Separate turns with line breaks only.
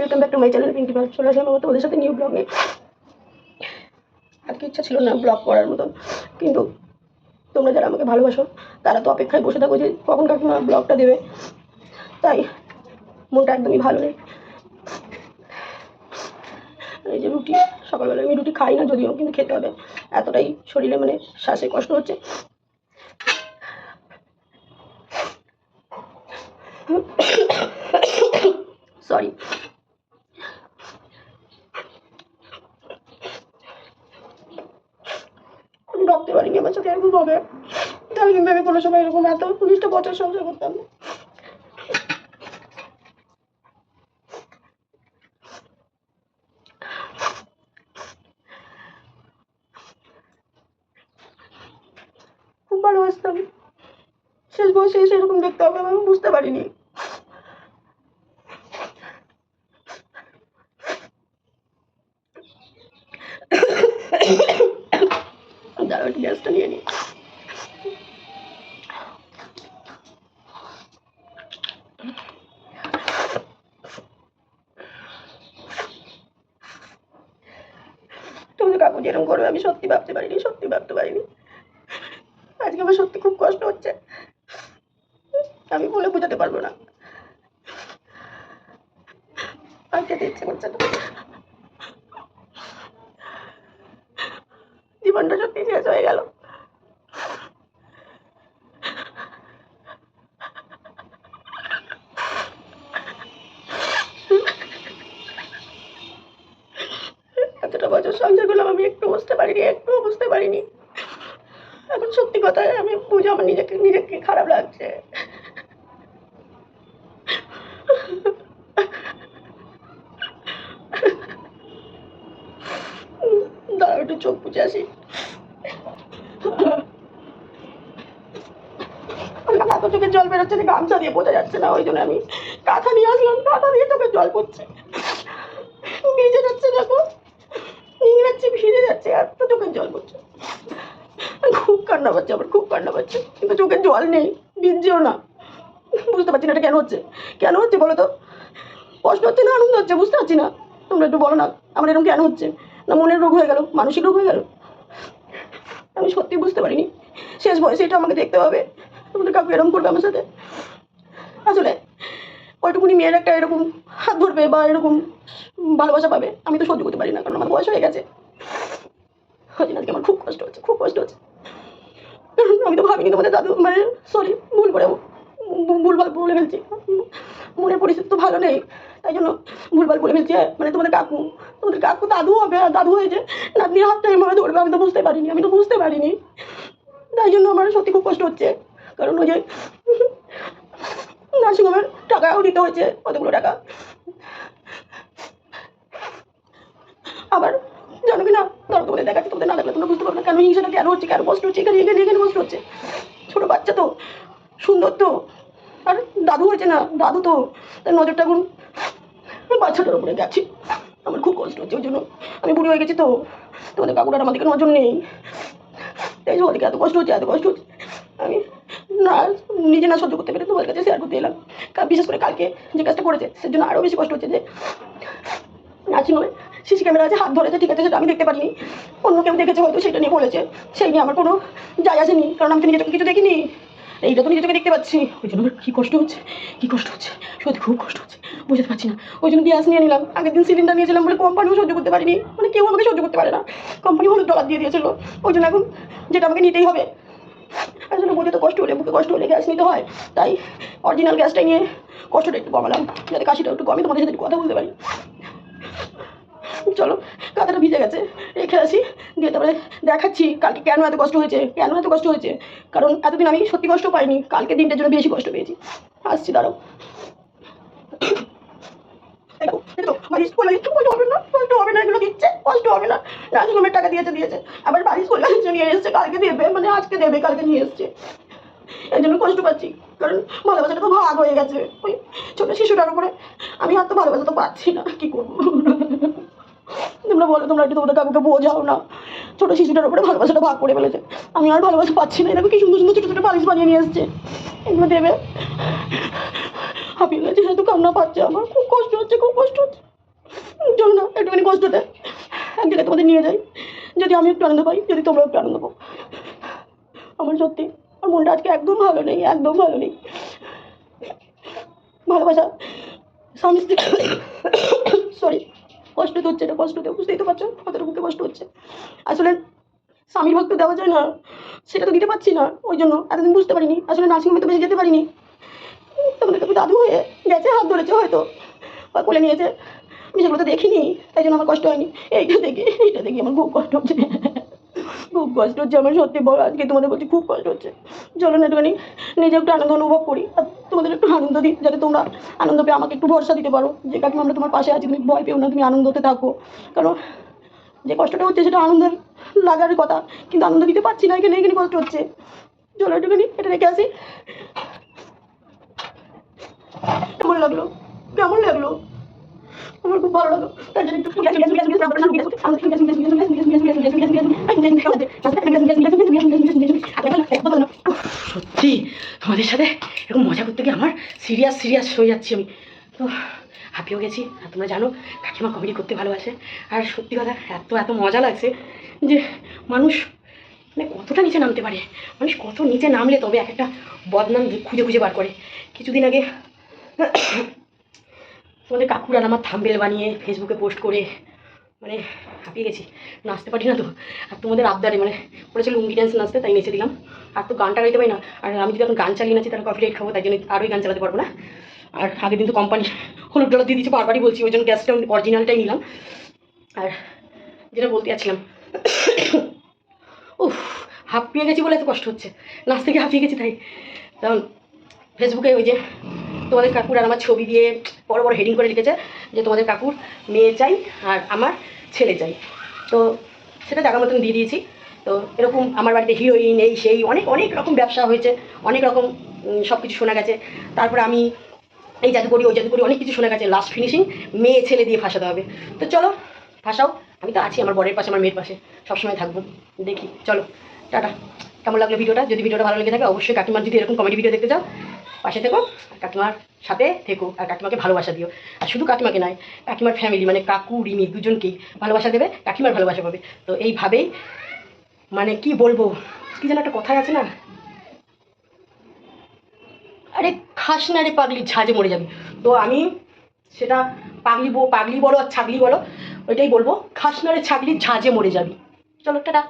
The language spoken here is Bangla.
Welcome back to my channel Pinki Pal চলে আসলাম আমার তোমাদের সাথে নিউ ব্লগ নিয়ে আজকে ইচ্ছা ছিল না ব্লগ করার মতন। কিন্তু তোমরা যারা আমাকে ভালোবাসো, তারা তো অপেক্ষায় বসে থাকো যে কখন কাকিমা ব্লগটা দেবে। তাই মনটা একদমই ভালো নেই। এই যে রুটি সকালবেলা আমি রুটি খাই না যদিও, কিন্তু খেতে হবে। এতটাই শরীরে মানে শ্বাসে কষ্ট হচ্ছে। সরি আমি ভাবতে পারিনি, আমার সাথে এরকম হবে তাহলে কিন্তু আমি কোনো সময় এরকম এত উনিশটা বছর সংসার করতাম না। খুব ভালোবাসতাম। শেষ বয়সে এসে এরকম দেখতে হবে, আমি বুঝতে পারিনি দাঁড়াও একটু গ্যাসটা নিয়ে নিই তুমি কাকু যেরকম করবে আমি সত্যি ভাবতে পারিনি, সত্যি ভাবতে পারিনি। আজকে আমার সত্যি খুব কষ্ট হচ্ছে। আমি বলে বোঝাতে পারব না। আর খেতে ইচ্ছে করছে না। জীবনটা সত্যি শেষ হয়ে গেল এতটা বছর সংসার করলাম আমি একটু বুঝতে পারিনি একটু বুঝতে পারিনি। এখন সত্যি কথা, আমি বুঝে আমার নিজেকে নিজেকে খারাপ লাগছে। দাঁড়াও, একটু চোখ বুঝে আসি। এত চোখে জল বেরোচ্ছে যে গামছা দিয়ে বোঝা যাচ্ছে না, ওই জন্য আমি কাঁথা নিয়ে আসলাম, কাঁথা দিয়ে চোখে জল পড়ছে। ভিজে যাচ্ছে, দেখো। নিংড়াচ্ছে ভিজে যাচ্ছে এত চোখের জল পড়ছে। খুব কান্না পাচ্ছে আমার, খুব কান্না পাচ্ছে। কিন্তু চোখের জল নেই ভিজছেও না। বুঝতে পারছি না এটা কেন হচ্ছে। কেন হচ্ছে বলো তো? কষ্ট হচ্ছে না, আনন্দ হচ্ছে, বুঝতে পারছি না। তোমরা একটু বলো না, আমার এরকম কেন হচ্ছে? না মনের রোগ হয়ে গেল, মানসিক রোগ হয়ে গেল? আমি সত্যি বুঝতে পারিনি। শেষ বয়সে এটা আমাকে দেখতে হবে। তোমাদের কাউকে এরকম করবে আমার সাথে? আসলে ওইটুকুনি মেয়ের একটা এরকম হাত ধরবে বা এরকম ভালোবাসা পাবে, আমি তো সহ্য করতে পারি না, কারণ আমার বয়স হয়ে গেছে। ওই আজকে আমার খুব কষ্ট হচ্ছে, খুব কষ্ট হচ্ছে। আমি তো ভাবিনি তোমাদের দাদু মানে সরি ভুল করে ভুলভাল বলে ফেলছি। মনের পরিস্থিতি তো ভালো নেই, তাই জন্য ভুলভাল বলে ফেলছি মানে তোমাদের কাকু তোমাদের কাকু দাদু হবে, আর দাদু হয়েছে, নাতনির হাতটা এভাবে ধরবে, আমি তো বুঝতে পারিনি, আমি তো বুঝতে পারিনি। তাই জন্য আমার সত্যি খুব কষ্ট হচ্ছে, কারণ ওই যে নার্সিংহোমের টাকাও দিতে হয়েছে, কতগুলো টাকা? আবার জানো কি না, ধরো তোমাদের দেখাচ্ছি, তোমাদের না দেখলে তোমরা বুঝতে পারবে না কেন হিংসাটা কেন হচ্ছে, কেন কষ্ট হচ্ছে, এখানে এখানে কষ্ট হচ্ছে। ছোটো বাচ্চা তো, সুন্দর তো। আর দাদু হয়েছে না, দাদু তো, তার নজরটা এখন বাচ্চাটার উপরে গেছে। আমার খুব কষ্ট হচ্ছে, ওই জন্য আমি বুড়ি হয়ে গেছি তো। তোমাদের কাকুরার আমার দিকে নজর নেই। তাই জন্য ওদেরকে এত কষ্ট হচ্ছে, এত কষ্ট হচ্ছে। আমি না, নিজে না সহ্য করতে পেরে তোমার কাছে শেয়ার করতে এলাম। বিশেষ করে কালকে যে কাজটা করেছে সের জন্য আরও বেশি কষ্ট হচ্ছে যে নার্সিংহোমে সিসি ক্যামেরা আছে, হাত ধরেছে, ঠিক আছে, সেটা আমি দেখতে পারিনি। অন্য কেউ দেখেছে হয়তো, সেটা নিয়ে বলেছে। সেই নিয়ে আমার কোনো যায় আসেনি, কারণ আমি তো নিজে চোখে কিছু দেখিনি। এইটা তো নিজে চোখে দেখতে পাচ্ছি। ওই জন্য কী কষ্ট হচ্ছে, কী কষ্ট হচ্ছে, সত্যি খুব কষ্ট হচ্ছে, বুঝতে পারছি না। ওই জন্য গ্যাস নিয়ে নিলাম। আগের দিন সিলিন্ডার নিয়েছিলাম বলে কোম্পানিও সহ্য করতে পারিনি। মানে কেউ আমাকে সহ্য করতে পারে না। কোম্পানি হলুদ ডলার দিয়ে দিয়েছিল। ওই জন্য এখন যেটা আমাকে নিতেই হবে। আসলে বুঝে তো কষ্ট হলে বুকে কষ্ট হলে গ্যাস নিতে হয়। তাই অরিজিনাল গ্যাসটাই নিয়ে কষ্টটা একটু কমালাম। যাতে কাশিটা একটু কমে, তোমাদের সাথে একটু কথা বলতে পারি। চলো, কাঁথাটা ভিজে গেছে। রেখে আসি, দিয়ে তারপরে দেখাচ্ছি কালকে কেন এত কষ্ট হয়েছে, কেন এত কষ্ট হয়েছে? কারণ এতদিন আমি সত্যি কষ্ট পাইনি কালকে দিনটার জন্য বেশি কষ্ট পেয়েছি। আসছি স্কুলে কষ্ট হবে না টাকা দিয়েছে দিয়েছে। আবার লাঞ্চ নিয়ে এসছে, কালকে দেবে মানে আজকে দেবে, কালকে নিয়ে এই জন্য কষ্ট পাচ্ছি, কারণ তো ভাগ হয়ে গেছে। ওই ছোটো আমি আর তো ভালোবাসা তো পাচ্ছি না, কি করব? তোমরা বলো, তোমরা একটু তোমাদের কাকুকে বোঝাও না। ছোটো শিশুটার উপরে ভালোবাসাটা ভাগ করে ফেলেছে। আমি আর ভালোবাসা পাচ্ছি না। এরকম কি সুন্দর সুন্দর ছোটো ছোটো বালিশ বানিয়ে নিয়ে এসছে। এগুলো দেবে। হাঁপিয়ে গেছে কান্না পাচ্ছে আমার। খুব কষ্ট হচ্ছে, খুব কষ্ট হচ্ছে। চলো না, একটুখানি কষ্টতে এক জায়গায় তোমাদের নিয়ে যাই। যদি আমি একটু আনন্দ পাই, যদি তোমরা একটু আনন্দ পাও। আমার সত্যি, আমার মনটা আজকে একদম ভালো নেই, একদম ভালো নেই। ভালোবাসা স্বামী স্ত্রী সরি কষ্ট তো হচ্ছে এটা কষ্ট তো বুঝতেই তো পারছ কতটা বুকে কষ্ট হচ্ছে। আসলে স্বামীর ভক্ত দেওয়া যায় না, সেটা তো দিতে পারছি না, ওই জন্য এতদিন বুঝতে পারিনি, আসলে নার্সিংহোমে তো বেশি যেতে পারিনি। তোমাদের দাদু হয়ে গেছে, হাত ধরেছে হয়তো, বা কোলে নিয়েছে, আমি সেগুলো তো দেখিনি, তাই জন্য আমার কষ্ট হয়নি, এইটা দেখি এইটা দেখি, আমার খুব কষ্ট হচ্ছে। খুব কষ্ট হচ্ছে, আমার সত্যি বড়, আজকে তোমাদের বলছি খুব কষ্ট হচ্ছে। চলো না একটুখানি নিজে একটু আনন্দ অনুভব করি, আর তোমাদের একটু আনন্দ দিই, যাতে তোমরা আনন্দ পেয়ে আমাকে একটু ভরসা দিতে পারো যে কাকিমা আমরা তোমার পাশে আছি, তুমি ভয় পেও না, তুমি আনন্দতে থাকো। কারণ যে কষ্টটা হচ্ছে সেটা আনন্দের লাগার কথা, কিন্তু আনন্দ দিতে পারছি না, এখানে এখানে কষ্ট হচ্ছে। চলো একটুখানি এটা রেখে আসি। কেমন লাগল? কেমন লাগল? আমার খুব ভালো
সত্যি তোমাদের সাথে এরকম মজা করতে গিয়ে আমার সিরিয়াস সিরিয়াস হয়ে যাচ্ছি আমি তো হাঁপিয়েও গেছি আর তোমরা জানো কাকিমা কমেডি করতে ভালোবাসে আর সত্যি কথা এত এত মজা লাগছে যে মানুষ মানে কতটা নিচে নামতে পারে মানুষ কত নিচে নামলে তবে এক একটা বদনাম খুঁজে খুঁজে বার করে কিছুদিন আগে তোমাদের কাকুর আমার থাম্বেল বানিয়ে ফেসবুকে পোস্ট করে মানে হাঁপিয়ে গেছি। নাচতে পারি না তো। আর তোমাদের আবদারে মানে বলেছিল লুঙ্গি ডান্স নাচতে, তাই নেচে দিলাম। আর তো গানটা গাইতে পারি না। আর আমি যদি এখন গান চালিয়ে নাচি, তাহলে কফি রেট খাব, তাই জন্য আরোই গান চালাতে পারব না। আর আগে দিন তো কোম্পানি হলুদ ডলার দিয়ে দিচ্ছে বারবারই বলছি, ওই জন্য গ্যাসটা অরিজিনালটাই নিলাম। আর যেটা বলতে যাচ্ছিলাম, উফ, হাঁপিয়ে গেছি বলে এত কষ্ট হচ্ছে। নাচ থেকে হাঁপিয়ে গেছি তাই। তখন ফেসবুকে ওই যে তোমাদের কাকুর আর আমার ছবি দিয়ে বড় বড় হেডিং করে লিখেছে যে তোমাদের কাকুর মেয়ে চাই আর আমার ছেলে চাই। তো সেটা জায়গা মতন দিয়ে দিয়েছি। তো এরকম আমার বাড়িতে হিরোইন এই সেই অনেক অনেক রকম ব্যবসা হয়েছে, অনেক রকম সব কিছু শোনা গেছে। তারপরে আমি এই জাদু করি ওই জাদু করি অনেক কিছু শোনা গেছে। লাস্ট ফিনিশিং মেয়ে ছেলে দিয়ে ফাঁসাতে হবে। তো চলো, ফাঁসাও। আমি তো আছি আমার বরের পাশে, আমার মেয়ের পাশে। সবসময় থাকব। দেখি, চলো, টাটা। কেমন লাগল ভিডিওটা? যদি ভিডিওটা ভালো লেগে থাকে, অবশ্যই কাকিমার যদি এরকম কমেডি ভিডিও দেখতে চাও পাশে থেকো, আর কাকিমার সাথে থেকো, আর কাকিমাকে ভালোবাসা দিও। আর শুধু কাকিমাকে নয়, কাকিমার ফ্যামিলি মানে কাকু, রিমি দুজনকেই ভালোবাসা দেবে, কাকিমার ভালোবাসা পাবে। তো এইভাবেই মানে কি বলব, কি যেন একটা কথাই আছে না? আরে খাস না রে পাগলি ঝাঁজে মরে যাবে। তো আমি সেটা পাগলি পাগলি বলো আর ছাগলি বলো, ওইটাই বলব, খাস না রে ছাগলি ঝাঁজে মরে যাবি। চলো, টাটা।